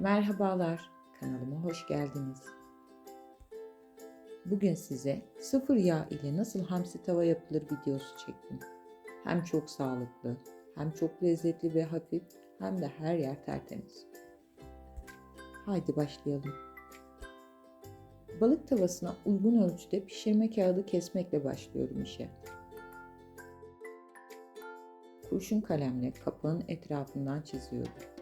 Merhabalar, kanalıma hoş geldiniz. Bugün size sıfır yağ ile nasıl hamsi tava yapılır videosu çektim. Hem çok sağlıklı, hem çok lezzetli ve hafif, hem de her yer tertemiz. Haydi başlayalım. Balık tavasına uygun ölçüde pişirme kağıdı kesmekle başlıyorum işe. Kurşun kalemle kapağın etrafından çiziyorum.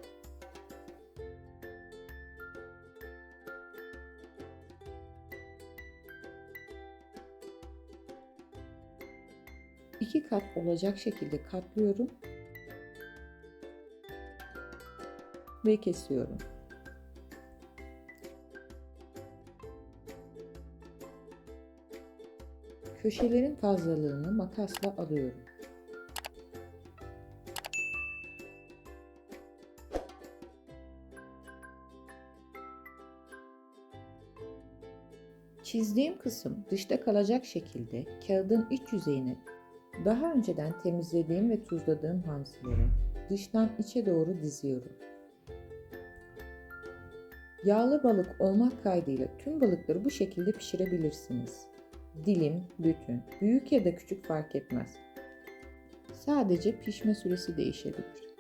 İki kat olacak şekilde katlıyorum ve kesiyorum. Köşelerin fazlalığını makasla alıyorum. Çizdiğim kısım dışta kalacak şekilde kağıdın iç yüzeyine daha önceden temizlediğim ve tuzladığım hamsileri dıştan içe doğru diziyorum. Yağlı balık olmak kaydıyla tüm balıkları bu şekilde pişirebilirsiniz. Dilim, bütün, büyük ya da küçük fark etmez. Sadece pişme süresi değişebilir.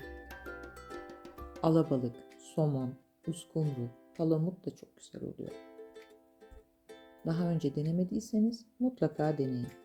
Alabalık, somon, uskumru, palamut da çok güzel oluyor. Daha önce denemediyseniz mutlaka deneyin.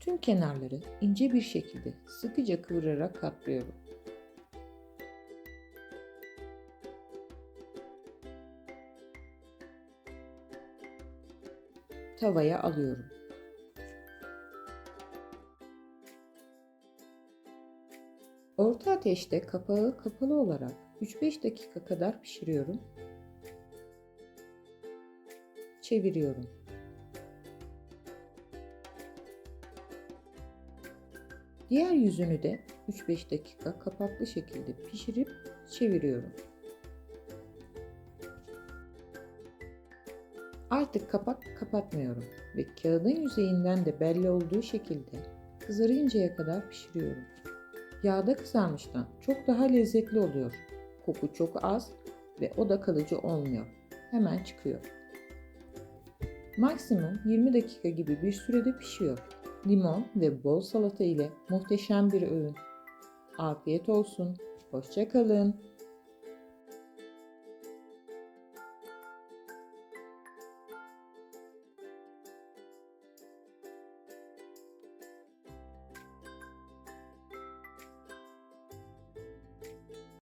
Tüm kenarları ince bir şekilde sıkıca kıvırarak katlıyorum. Tavaya alıyorum. Orta ateşte kapağı kapalı olarak 3-5 dakika kadar pişiriyorum. Çeviriyorum. Diğer yüzünü de 3-5 dakika kapaklı şekilde pişirip çeviriyorum. Artık kapak kapatmıyorum ve kağıdın yüzeyinden de belli olduğu şekilde kızarıncaya kadar pişiriyorum. Yağda kızarmıştan çok daha lezzetli oluyor. Koku çok az ve o da kalıcı olmuyor. Hemen çıkıyor. Maksimum 20 dakika gibi bir sürede pişiyor. Limon ve bol salata ile muhteşem bir öğün. Afiyet olsun. Hoşçakalın.